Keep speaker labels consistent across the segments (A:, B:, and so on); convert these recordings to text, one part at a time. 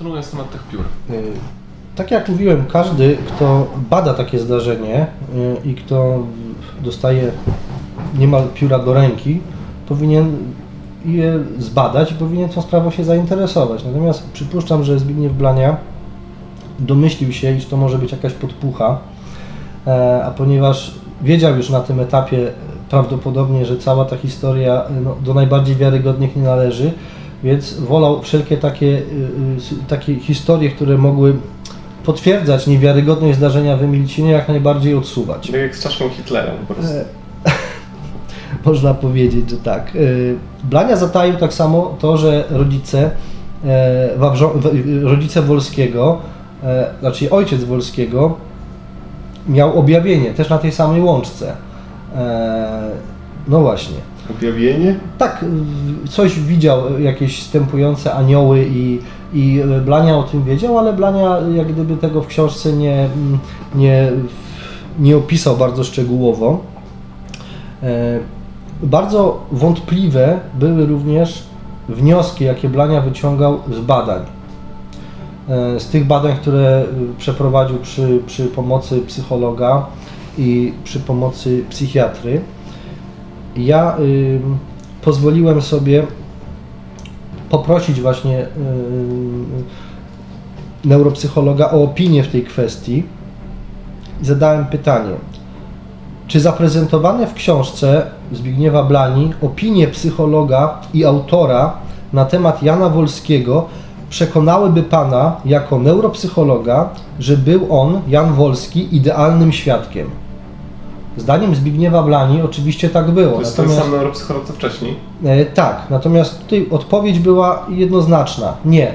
A: Kontynuując temat tych piór.
B: Y, Tak jak mówiłem, każdy, kto bada takie zdarzenie y, i kto dostaje niemal pióra do ręki, powinien je zbadać i powinien tą sprawą się zainteresować. Natomiast przypuszczam, że Zbigniew Blania domyślił się, iż to może być jakaś podpucha, e, a ponieważ wiedział już na tym etapie prawdopodobnie, że cała ta historia no, do najbardziej wiarygodnych nie należy, więc wolał wszelkie takie, y, y, takie historie, które mogły potwierdzać niewiarygodność zdarzenia w Emilcinie, jak najbardziej odsuwać.
A: Tak jak z czaszką Hitlera po prostu.
B: E, Można powiedzieć, że tak. E, Blania zataił tak samo to, że rodzice, e, w- rodzice Wolskiego, znaczy ojciec Wolskiego, miał objawienie też na tej samej łączce. No właśnie.
A: Objawienie?
B: Tak, w- coś widział, jakieś stępujące anioły i, i Blania o tym wiedział, ale Blania jak gdyby tego w książce nie, nie, nie opisał bardzo szczegółowo. E, Bardzo wątpliwe były również wnioski, jakie Blania wyciągał z badań. E, Z tych badań, które y, przeprowadził przy, przy pomocy psychologa i przy pomocy psychiatry. Ja y, pozwoliłem sobie poprosić właśnie y, neuropsychologa o opinię w tej kwestii i zadałem pytanie, czy zaprezentowane w książce Zbigniewa Blani opinie psychologa i autora na temat Jana Wolskiego przekonałyby Pana jako neuropsychologa, że był on, Jan Wolski, idealnym świadkiem? Zdaniem Zbigniewa Blani oczywiście tak było.
A: To jest ten
B: natomiast-
A: sam neuropsycholog co wcześniej.
B: E, tak, natomiast tutaj odpowiedź była jednoznaczna. Nie.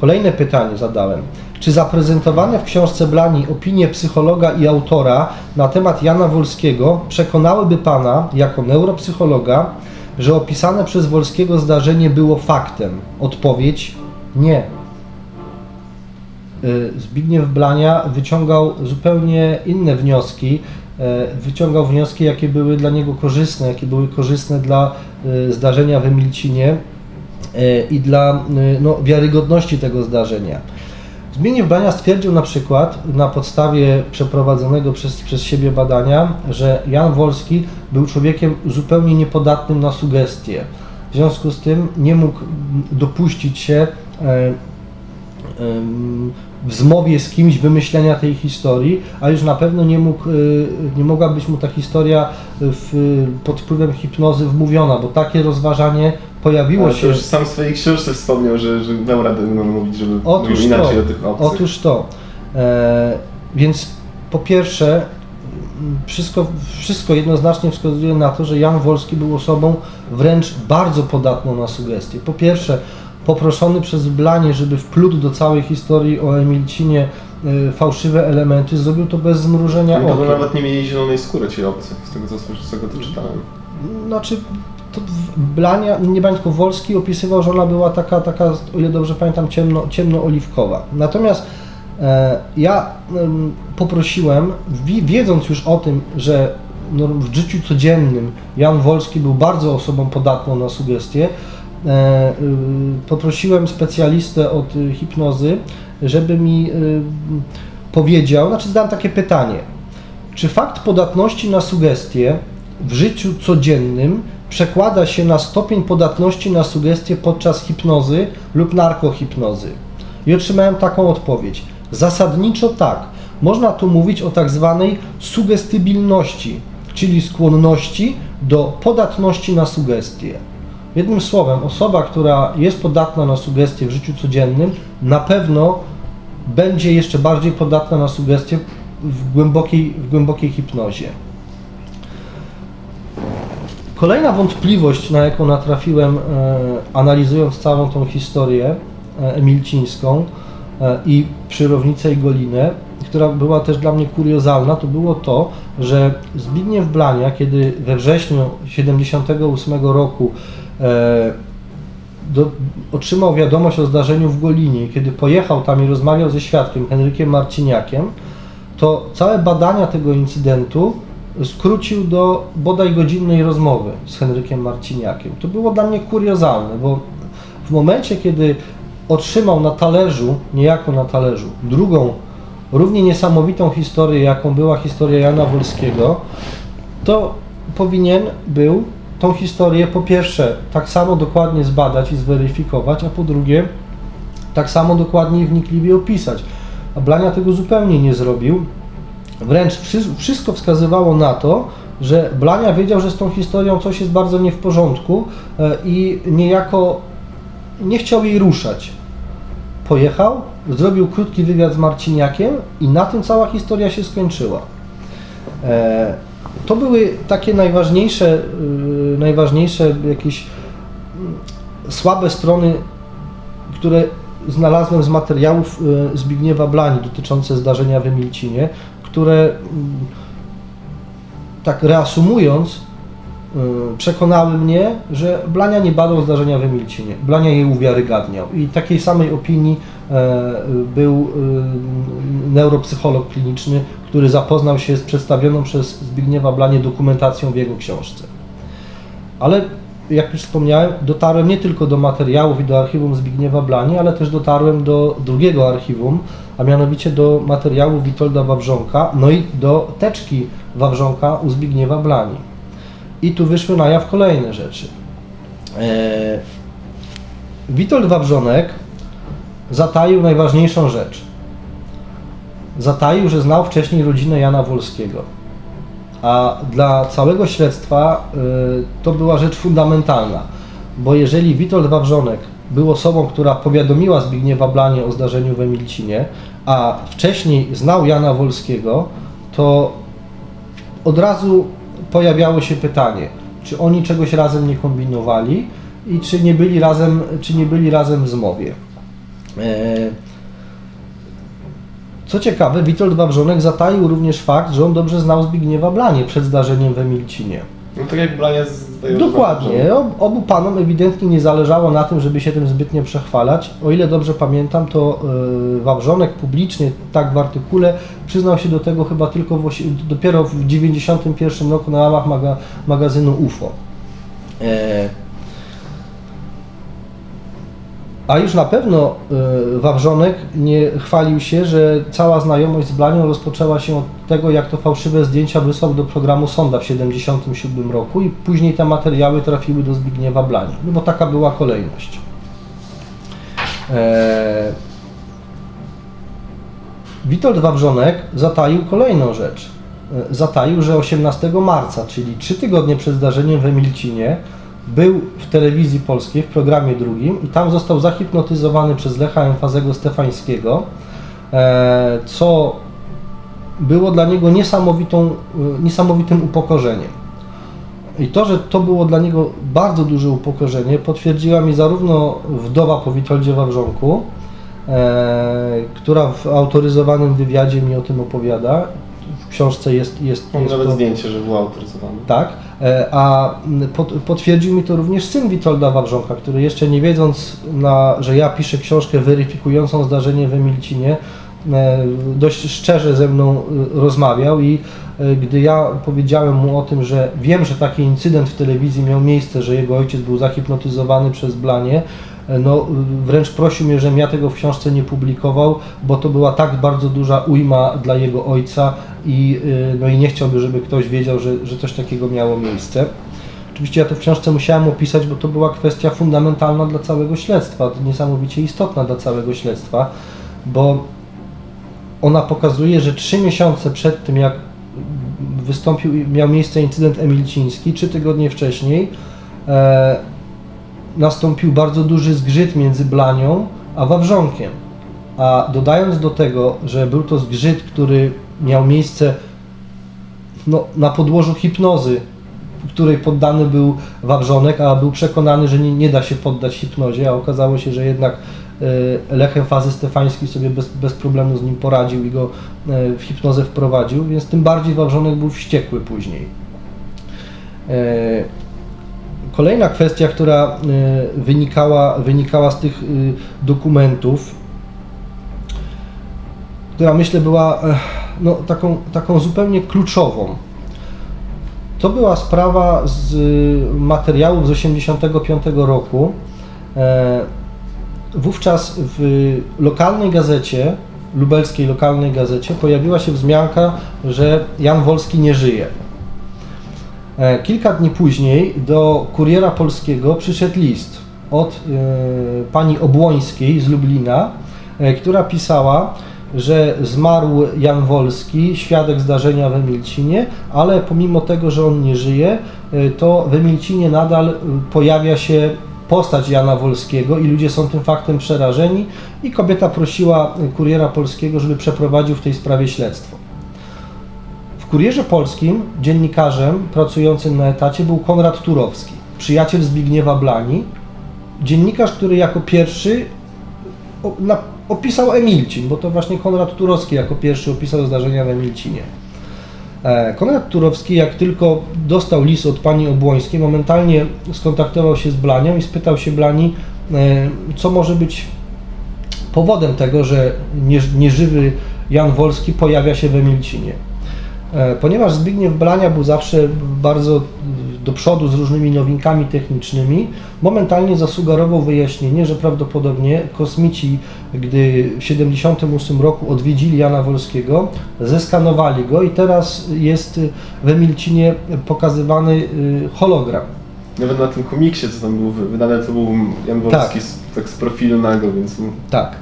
B: Kolejne pytanie zadałem. Czy zaprezentowane w książce Blani opinie psychologa i autora na temat Jana Wolskiego przekonałyby Pana, jako neuropsychologa, że opisane przez Wolskiego zdarzenie było faktem? Odpowiedź nie. Y, Zbigniew Blania wyciągał zupełnie inne wnioski. E, Wyciągał wnioski, jakie były dla niego korzystne, jakie były korzystne dla y, zdarzenia w Emilcinie e, i dla no, wiarygodności tego zdarzenia. Zbigniew Blania stwierdził na przykład na podstawie przeprowadzonego przez, przez siebie badania, że Jan Wolski był człowiekiem zupełnie niepodatnym na sugestie. W związku z tym nie mógł dopuścić się e, w zmowie z kimś wymyślenia tej historii, a już na pewno nie, mógł, y, nie mogła być mu ta historia w, pod wpływem hipnozy wmówiona, bo takie rozważanie pojawiło
A: Ale
B: się.
A: już sam w swojej książce wspomniał, że, że dał radę mówić, żeby
B: Otóż
A: inaczej
B: to,
A: o tych obcych.
B: otóż to. E, więc po pierwsze, wszystko, wszystko jednoznacznie wskazuje na to, że Jan Wolski był osobą wręcz bardzo podatną na sugestie. Po pierwsze, poproszony przez Blanie, żeby wplótł do całej historii o Emilcinie e, fałszywe elementy, zrobił to bez zmrużenia
A: Oni to
B: oka.
A: nawet nie mieli zielonej skóry ci obcy, z tego co, z tego co czytałem.
B: Znaczy, to Blania, nie tylko Wolski opisywał, że ona była taka, taka, o ile dobrze pamiętam, ciemno, ciemnooliwkowa. Natomiast e, ja em, poprosiłem, wi- wiedząc już o tym, że no, w życiu codziennym Jan Wolski był bardzo osobą podatną na sugestie, poprosiłem specjalistę od hipnozy, żeby mi y, powiedział, znaczy zadałem takie pytanie, czy fakt podatności na sugestie w życiu codziennym przekłada się na stopień podatności na sugestie podczas hipnozy lub narkohipnozy? I otrzymałem taką odpowiedź. Zasadniczo tak. Można tu mówić o tak zwanej sugestybilności, czyli skłonności do podatności na sugestie. Jednym słowem, osoba, która jest podatna na sugestie w życiu codziennym, na pewno będzie jeszcze bardziej podatna na sugestie w głębokiej, w głębokiej hipnozie. Kolejna wątpliwość, na jaką natrafiłem, e, analizując całą tą historię e, emilcińską e, i przyrownicę i Golinę, która była też dla mnie kuriozalna, to było to, że Zbigniew Blania, kiedy we wrześniu 78 roku do, otrzymał wiadomość o zdarzeniu w Golinie, kiedy pojechał tam i rozmawiał ze świadkiem Henrykiem Marciniakiem, to całe badania tego incydentu skrócił do bodaj godzinnej rozmowy z Henrykiem Marciniakiem. To było dla mnie kuriozalne, bo w momencie, kiedy otrzymał na talerzu, niejako na talerzu, drugą, równie niesamowitą historię, jaką była historia Jana Wolskiego, to powinien był tą historię po pierwsze tak samo dokładnie zbadać i zweryfikować, a po drugie tak samo dokładnie i wnikliwie opisać. A Blania tego zupełnie nie zrobił. Wręcz wszy- wszystko wskazywało na to, że Blania wiedział, że z tą historią coś jest bardzo nie w porządku e, i niejako nie chciał jej ruszać. Pojechał, zrobił krótki wywiad z Marciniakiem i na tym cała historia się skończyła. To były takie najważniejsze, y, najważniejsze jakieś mm, słabe strony, które znalazłem z materiałów y, Zbigniewa Blani dotyczące zdarzenia w Emilcinie, które mm, tak reasumując y, przekonały mnie, że Blania nie badał zdarzenia w Emilcinie. Blania je uwiarygadniał. I takiej samej opinii e, był neuropsycholog kliniczny, który zapoznał się z przedstawioną przez Zbigniewa Blanie dokumentacją w jego książce. Ale jak już wspomniałem, dotarłem nie tylko do materiałów i do archiwum Zbigniewa Blani, ale też dotarłem do drugiego archiwum, a mianowicie do materiału Witolda Wawrzonka, no i do teczki Wawrzonka u Zbigniewa Blani. I tu wyszły na jaw kolejne rzeczy. Eee, Witold Wawrzonek zataił najważniejszą rzecz. Zataił, że znał wcześniej rodzinę Jana Wolskiego. A dla całego śledztwa y, to była rzecz fundamentalna, bo jeżeli Witold Wawrzonek był osobą, która powiadomiła Zbigniewa Blanie o zdarzeniu w Emilcinie, a wcześniej znał Jana Wolskiego, to od razu pojawiało się pytanie, czy oni czegoś razem nie kombinowali i czy nie byli razem, czy nie byli razem w zmowie. E, Co ciekawe, Witold Wawrzonek zataił również fakt, że on dobrze znał Zbigniewa Blanie przed zdarzeniem w Emilcinie.
A: No tak jak Blania z
B: Dokładnie. Ob- Obu panom ewidentnie nie zależało na tym, żeby się tym zbytnio przechwalać. O ile dobrze pamiętam, to yy, Wawrzonek publicznie, tak w artykule, przyznał się do tego chyba tylko w, dopiero w 1991 roku na łamach maga, magazynu UFO. E, A już na pewno y, Wawrzonek nie chwalił się, że cała znajomość z Blanią rozpoczęła się od tego, jak to fałszywe zdjęcia wysłał do programu Sonda w 1977 roku i później te materiały trafiły do Zbigniewa Blani, no bo taka była kolejność. Eee, Witold Wawrzonek zataił kolejną rzecz. E, Zataił, że 18 marca, czyli trzy tygodnie przed zdarzeniem w Emilcinie, był w telewizji polskiej, w programie drugim i tam został zahipnotyzowany przez Lecha Emfazego Stefańskiego, e, co było dla niego niesamowitą, e, niesamowitym upokorzeniem. I to, że to było dla niego bardzo duże upokorzenie, potwierdziła mi zarówno wdowa po Witoldzie Wawrzonku, e, która w autoryzowanym wywiadzie mi o tym opowiada. Książce jest, jest,
A: Mam
B: jest
A: nawet
B: to-
A: zdjęcie, że był autoryzowany.
B: tak, e, a potwierdził mi to również syn Witolda Wawrzonka, który jeszcze nie wiedząc, na, że ja piszę książkę weryfikującą zdarzenie w Emilcinie, e, dość szczerze ze mną e, rozmawiał i gdy ja powiedziałem mu o tym, że wiem, że taki incydent w telewizji miał miejsce, że jego ojciec był zahipnotyzowany przez Blanie, no wręcz prosił mnie, żebym ja tego w książce nie publikował, bo to była tak bardzo duża ujma dla jego ojca i, y, no i nie chciałby, żeby ktoś wiedział, że, że coś takiego miało miejsce. Oczywiście ja to w książce musiałem opisać, bo to była kwestia fundamentalna dla całego śledztwa, niesamowicie istotna dla całego śledztwa, bo ona pokazuje, że trzy miesiące przed tym, jak wystąpił, miał miejsce incydent emilciński, trzy tygodnie wcześniej, e, nastąpił bardzo duży zgrzyt między Blanią a Wawrzonkiem. A dodając do tego, że był to zgrzyt, który miał miejsce no, na podłożu hipnozy, której poddany był Wawrzonek, a był przekonany, że nie, nie da się poddać hipnozie, a okazało się, że jednak e, Lechem Fazy Stefański sobie bez, bez problemu z nim poradził i go e, w hipnozę wprowadził, więc tym bardziej Wawrzonek był wściekły później. E, Kolejna kwestia, która wynikała, wynikała z tych dokumentów, która myślę była no, taką, taką zupełnie kluczową. To była sprawa z materiałów z 1985 roku. E, wówczas w lokalnej gazecie, lubelskiej lokalnej gazecie, pojawiła się wzmianka, że Jan Wolski nie żyje. E, Kilka dni później do Kuriera Polskiego przyszedł list od e, pani Obłońskiej z Lublina, która pisała, że zmarł Jan Wolski, świadek zdarzenia w Emilcinie, ale pomimo tego, że on nie żyje, e, to w Emilcinie nadal e, pojawia się postać Jana Wolskiego i ludzie są tym faktem przerażeni i kobieta prosiła e, Kuriera Polskiego, żeby przeprowadził w tej sprawie śledztwo. W Kurierze Polskim dziennikarzem pracującym na etacie był Konrad Turowski, przyjaciel Zbigniewa Blani, dziennikarz, który jako pierwszy na, opisał Emilcin, bo to właśnie Konrad Turowski jako pierwszy opisał zdarzenia w Emilcinie. E, Konrad Turowski, jak tylko dostał list od pani Obłońskiej, momentalnie skontaktował się z Blanią i spytał się Blani, e, co może być powodem tego, że nie- nieżywy Jan Wolski pojawia się w Emilcinie. E, Ponieważ Zbigniew Blania był zawsze bardzo do przodu z różnymi nowinkami technicznymi, momentalnie zasugerował wyjaśnienie, że prawdopodobnie kosmici, gdy w 1978 roku odwiedzili Jana Wolskiego, zeskanowali go i teraz jest w Emilcinie pokazywany y, hologram.
A: Nawet na tym komiksie, co tam był wy- wydane, to był Jan Wolski z, tak z profilu nago, więc
B: Tak.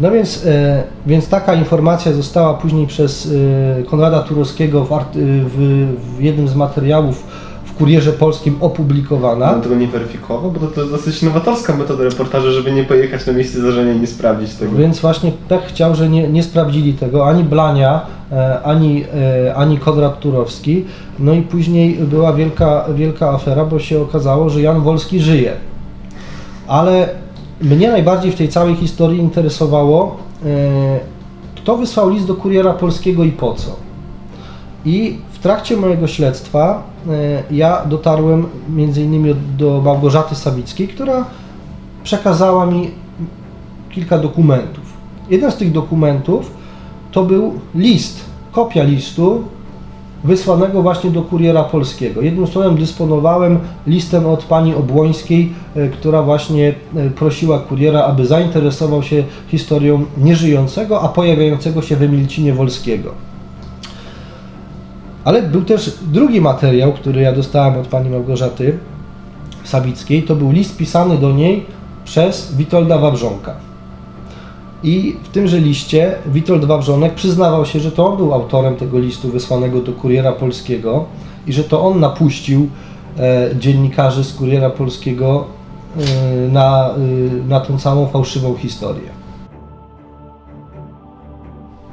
B: No więc, e, więc taka informacja została później przez e, Konrada Turowskiego w, art, e, w, w jednym z materiałów w Kurierze Polskim opublikowana.
A: on tego nie weryfikował, bo to, to jest dosyć nowatorska metoda reportażu, żeby nie pojechać na miejsce zdarzenia i nie sprawdzić tego.
B: Więc właśnie pech chciał, że nie, nie sprawdzili tego ani Blania, e, ani, e, ani Konrad Turowski. No i później była wielka, wielka afera, bo się okazało, że Jan Wolski żyje. Ale mnie najbardziej w tej całej historii interesowało, e, kto wysłał list do Kuriera Polskiego i po co. I w trakcie mojego śledztwa e, ja dotarłem między innymi do Małgorzaty Sawickiej, która przekazała mi kilka dokumentów. Jeden z tych dokumentów to był list, kopia listu wysłanego właśnie do kuriera polskiego. Jednym słowem dysponowałem listem od pani Obłońskiej, e, która właśnie e, prosiła kuriera, aby zainteresował się historią nieżyjącego, a pojawiającego się w Emilcinie Wolskiego. Ale był też drugi materiał, który ja dostałem od pani Małgorzaty Sawickiej. To był list pisany do niej przez Witolda Wawrzonka. I w tymże liście Witold Wawrzonek przyznawał się, że to on był autorem tego listu wysłanego do Kuriera Polskiego i że to on napuścił e, dziennikarzy z Kuriera Polskiego e, na, e, na tą całą fałszywą historię.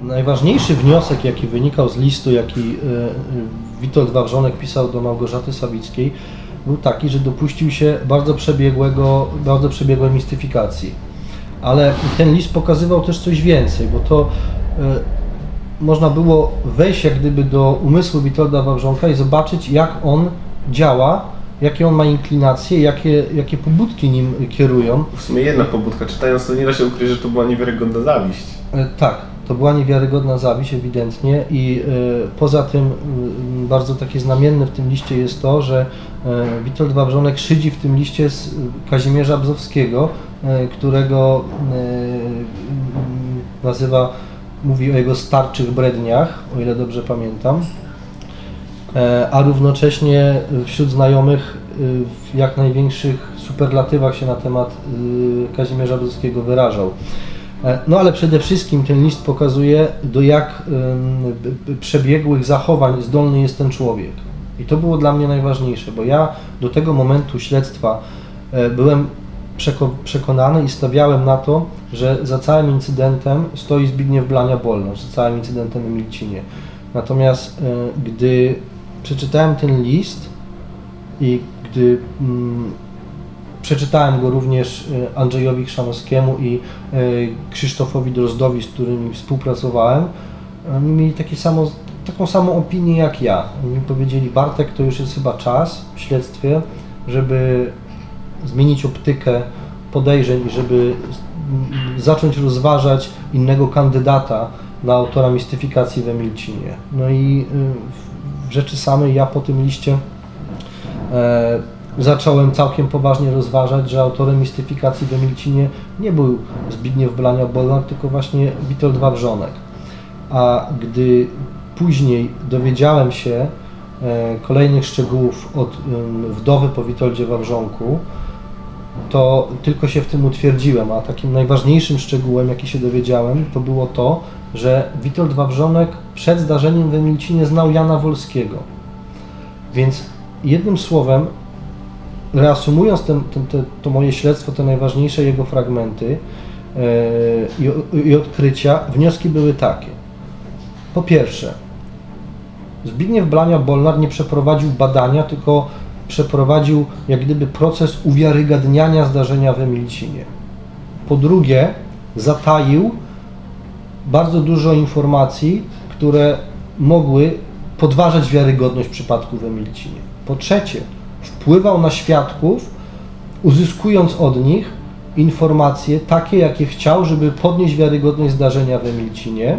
B: Najważniejszy wniosek, jaki wynikał z listu, jaki e, Witold Wawrzonek pisał do Małgorzaty Sawickiej, był taki, że dopuścił się bardzo przebiegłego, bardzo przebiegłej mistyfikacji. Ale ten list pokazywał też coś więcej, bo to e, można było wejść jak gdyby do umysłu Witolda Wawrzonka i zobaczyć, jak on działa, jakie on ma inklinacje, jakie, jakie pobudki nim kierują.
A: W sumie jedna pobudka, czytając to nie da się ukryć, że to była niewiarygodna zawiść.
B: E, Tak, to była niewiarygodna zawiść ewidentnie i e, poza tym bardzo takie znamienne w tym liście jest to, że e, Witold Wawrzonek szydzi w tym liście z Kazimierza Bzowskiego, e, którego e, nazywa, mówi o jego starczych bredniach, o ile dobrze pamiętam. E, a równocześnie wśród znajomych w jak największych superlatywach się na temat Kazimierza Brzozowskiego wyrażał. E, No ale przede wszystkim ten list pokazuje, do jak przebiegłych zachowań zdolny jest ten człowiek. I to było dla mnie najważniejsze, bo ja do tego momentu śledztwa e, byłem przeko- przekonany i stawiałem na to, że za całym incydentem stoi Zbigniew Blania-Bolnosz, za całym incydentem w Emilcinie. Natomiast e, gdy przeczytałem ten list i gdy mm, przeczytałem go również e, Andrzejowi Chrzanowskiemu i e, Krzysztofowi Drozdowi, z którymi współpracowałem, oni mieli takie samo, taką samą opinię jak ja. Oni powiedzieli, Bartek, to już jest chyba czas w śledztwie, żeby zmienić optykę podejrzeń i żeby zacząć rozważać innego kandydata na autora mistyfikacji w Emilcinie. No i y, w rzeczy samej ja po tym liście e, zacząłem całkiem poważnie rozważać, że autorem mistyfikacji w Emilcinie nie był Zbigniew Blania-Bolnar, tylko właśnie Witold Wawrzonek. A gdy później dowiedziałem się e, kolejnych szczegółów od wdowy po Witoldzie Wawrzonku, to tylko się w tym utwierdziłem, a takim najważniejszym szczegółem, jaki się dowiedziałem, to było to, że Witold Wawrzonek przed zdarzeniem w Emilcinie znał Jana Wolskiego. Więc jednym słowem, reasumując ten, ten, te, to moje śledztwo, te najważniejsze jego fragmenty e, i, i odkrycia, wnioski były takie. Po pierwsze, Zbigniew Blania-Bolnar nie przeprowadził badania, tylko przeprowadził jak gdyby proces uwiarygadniania zdarzenia w Emilcinie. Po drugie, zataił bardzo dużo informacji, które mogły podważać wiarygodność przypadku w Emilcinie. Po trzecie, wpływał na świadków, uzyskując od nich informacje takie, jakie chciał, żeby podnieść wiarygodność zdarzenia w Emilcinie.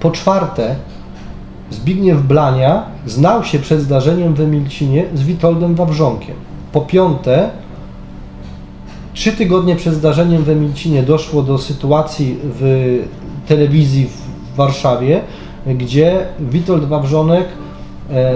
B: Po czwarte, Zbigniew Blania znał się przed zdarzeniem w Emilcinie z Witoldem Wawrzonkiem. Po piąte, trzy tygodnie przed zdarzeniem w Emilcinie doszło do sytuacji w telewizji w Warszawie, gdzie Witold Wawrzonek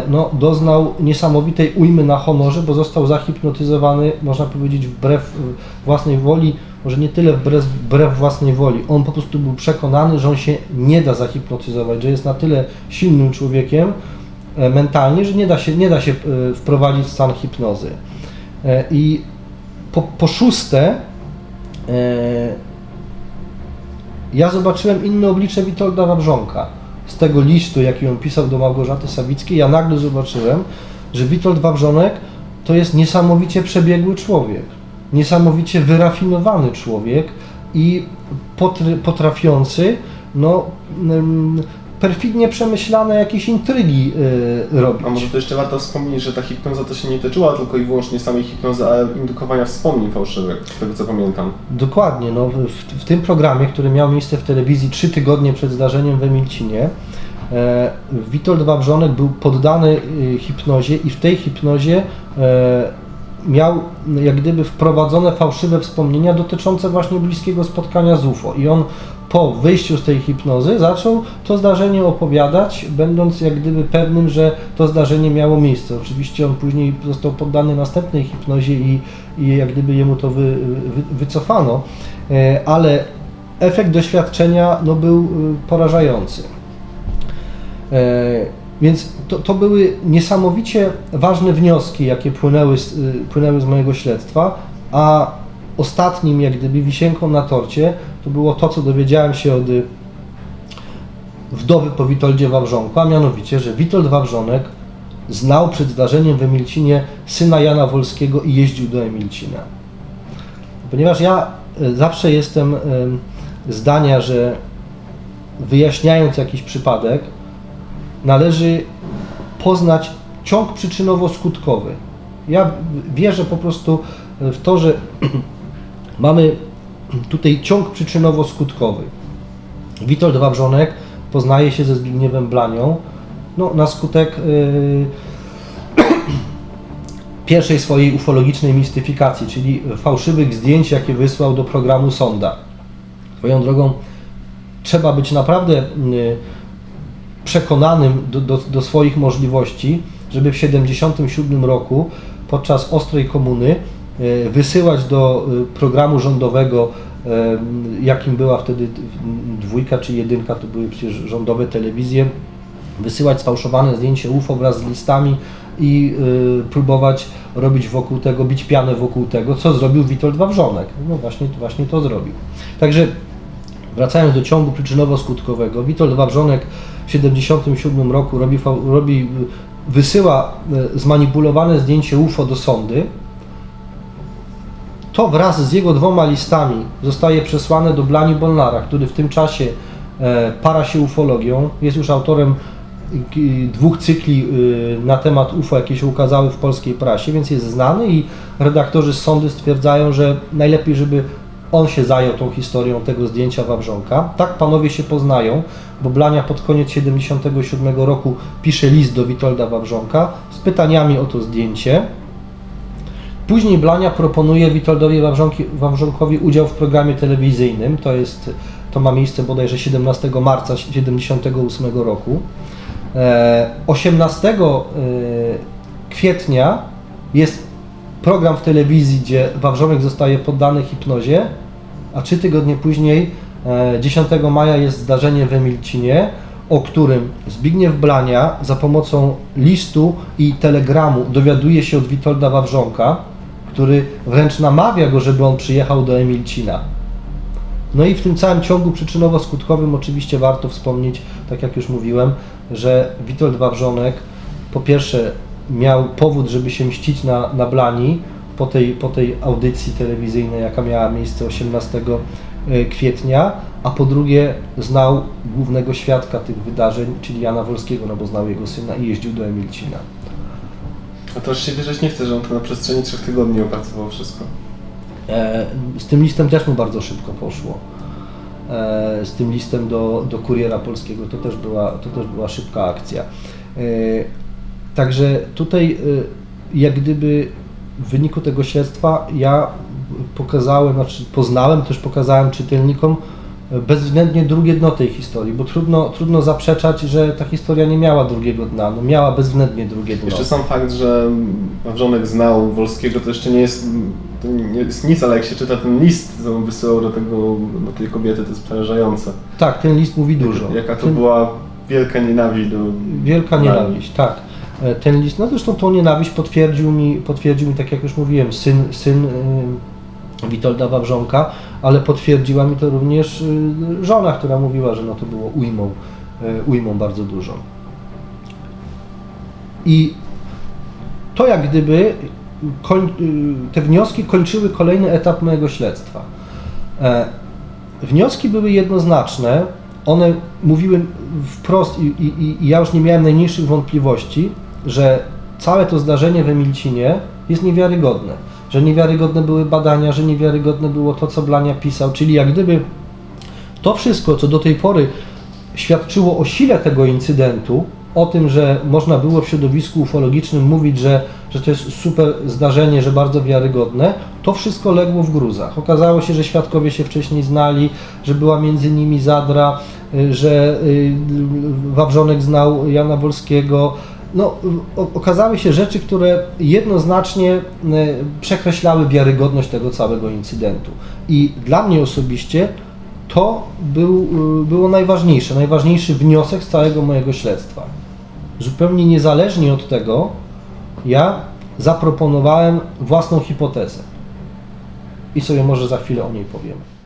B: no, doznał niesamowitej ujmy na honorze, bo został zahipnotyzowany, można powiedzieć, wbrew e, własnej woli, może nie tyle wbrew, wbrew własnej woli. On po prostu był przekonany, że on się nie da zahipnotyzować, że jest na tyle silnym człowiekiem e, mentalnie, że nie da się, nie da się e, wprowadzić w stan hipnozy. E, I po, po szóste, e, ja zobaczyłem inne oblicze Witolda Wawrzonka. Z tego listu, jaki on pisał do Małgorzaty Sawickiej, ja nagle zobaczyłem, że Witold Wawrzonek to jest niesamowicie przebiegły człowiek, niesamowicie wyrafinowany człowiek i potr- potrafiący no, em, perfidnie przemyślane jakieś intrygi y, robić.
A: A może to jeszcze warto wspomnieć, że ta hipnoza to się nie tyczyła tylko i wyłącznie samej hipnozy, ale indukowania wspomnień fałszywych, z tego co pamiętam.
B: Dokładnie. No, w, w tym programie, który miał miejsce w telewizji trzy tygodnie przed zdarzeniem w Emilcinie, e, Witold Wawrzonek był poddany y, hipnozie i w tej hipnozie e, miał jak gdyby wprowadzone fałszywe wspomnienia dotyczące właśnie bliskiego spotkania z UFO. I on po wyjściu z tej hipnozy zaczął to zdarzenie opowiadać, będąc jak gdyby pewnym, że to zdarzenie miało miejsce. Oczywiście on później został poddany następnej hipnozie i, i jak gdyby jemu to wy, wy, wycofano, E, ale efekt doświadczenia no, był y, porażający. E, Więc to, to były niesamowicie ważne wnioski, jakie płynęły z, y, płynęły z mojego śledztwa, a ostatnim, jak gdyby wisienką na torcie, to było to, co dowiedziałem się od y, wdowy po Witoldzie Wawrzonku, a mianowicie, że Witold Wawrzonek znał przed zdarzeniem w Emilcinie syna Jana Wolskiego i jeździł do Emilcina. Ponieważ ja y, zawsze jestem y, zdania, że wyjaśniając jakiś przypadek, należy poznać ciąg przyczynowo-skutkowy. Ja wierzę po prostu w to, że mamy tutaj ciąg przyczynowo-skutkowy. Witold Wawrzonek poznaje się ze Zbigniewem Blanią no, na skutek yy, pierwszej swojej ufologicznej mistyfikacji, czyli fałszywych zdjęć, jakie wysłał do programu Sonda. Swoją drogą trzeba być naprawdę yy, przekonanym do, do, do swoich możliwości, żeby w 1977 roku podczas ostrej komuny wysyłać do e, programu rządowego, e, jakim była wtedy dwójka czy jedynka, to były przecież rządowe telewizje, wysyłać sfałszowane zdjęcie UFO wraz z listami i próbować robić wokół tego, bić pianę wokół tego, co zrobił Witold Wawrzonek. No właśnie, właśnie to zrobił. Także Wracając do ciągu przyczynowo-skutkowego, Witold Wawrzonek w 1977 roku robi, robi, wysyła e, zmanipulowane zdjęcie UFO do sondy. To wraz z jego dwoma listami zostaje przesłane do Blani Bolnara, który w tym czasie e, para się ufologią, jest już autorem dwóch cykli y, na temat UFO, jakie się ukazały w polskiej prasie, więc jest znany i redaktorzy z sądy stwierdzają, że najlepiej, żeby on się zajął tą historią tego zdjęcia Wawrzonka. Tak panowie się poznają, bo Blania pod koniec 77 roku pisze list do Witolda Wawrzonka z pytaniami o to zdjęcie. Później Blania proponuje Witoldowi Wawrzonkowi udział w programie telewizyjnym. To, jest, to ma miejsce bodajże 17 marca 1978 roku. E, 18 e, kwietnia jest program w telewizji, gdzie Wawrzonek zostaje poddany hipnozie, a trzy tygodnie później, e, 10 maja, jest zdarzenie w Emilcinie, o którym Zbigniew Blania za pomocą listu i telegramu dowiaduje się od Witolda Wawrzonka, który wręcz namawia go, żeby on przyjechał do Emilcina. No i w tym całym ciągu przyczynowo-skutkowym oczywiście warto wspomnieć, tak jak już mówiłem, że Witold Wawrzonek po pierwsze miał powód, żeby się mścić na, na Blani po tej, po tej audycji telewizyjnej, jaka miała miejsce 18 kwietnia, a po drugie znał głównego świadka tych wydarzeń, czyli Jana Wolskiego, no bo znał jego syna i jeździł do Emilcina.
A: A to się wierzyć nie chce, że on to na przestrzeni trzech tygodni opracował wszystko.
B: E, Z tym listem też mu bardzo szybko poszło. E, Z tym listem do, do kuriera polskiego to też, była, to też była szybka akcja. E, Także tutaj, e, jak gdyby w wyniku tego śledztwa, ja pokazałem, znaczy poznałem, też pokazałem czytelnikom bezwzględnie drugie dno tej historii, bo trudno, trudno zaprzeczać, że ta historia nie miała drugiego dna. No, miała bezwzględnie drugie dno.
A: Jeszcze sam fakt, że Wawrzonek znał Wolskiego, to jeszcze nie jest, nie jest nic, ale jak się czyta ten list, co on wysyłał do, tego, do tej kobiety, to jest przerażające.
B: Tak, ten list mówi dużo.
A: Jaka to
B: Ten-
A: była wielka nienawiść do...
B: Wielka nienawiść, tak. E, Ten list, no zresztą tą nienawiść potwierdził mi, potwierdził mi, tak jak już mówiłem, syn, syn y, Witolda Wawrzonka, ale potwierdziła mi to również y, żona, która mówiła, że no to było ujmą, y, ujmą bardzo dużą. I to jak gdyby y, te wnioski kończyły kolejny etap mojego śledztwa. E, Wnioski były jednoznaczne, one mówiły wprost i, i, i ja już nie miałem najmniejszych wątpliwości, że całe to zdarzenie w Emilcinie jest niewiarygodne. Że niewiarygodne były badania, że niewiarygodne było to, co Blania pisał, czyli jak gdyby to wszystko, co do tej pory świadczyło o sile tego incydentu, o tym, że można było w środowisku ufologicznym mówić, że, że to jest super zdarzenie, że bardzo wiarygodne, to wszystko legło w gruzach. Okazało się, że świadkowie się wcześniej znali, że była między nimi zadra, y, że y, Wawrzonek znał Jana Wolskiego. No, okazały się rzeczy, które jednoznacznie y, przekreślały wiarygodność tego całego incydentu. I dla mnie osobiście to był, y, było najważniejsze, najważniejszy wniosek z całego mojego śledztwa. Zupełnie niezależnie od tego, ja zaproponowałem własną hipotezę. I sobie może za chwilę o niej powiemy.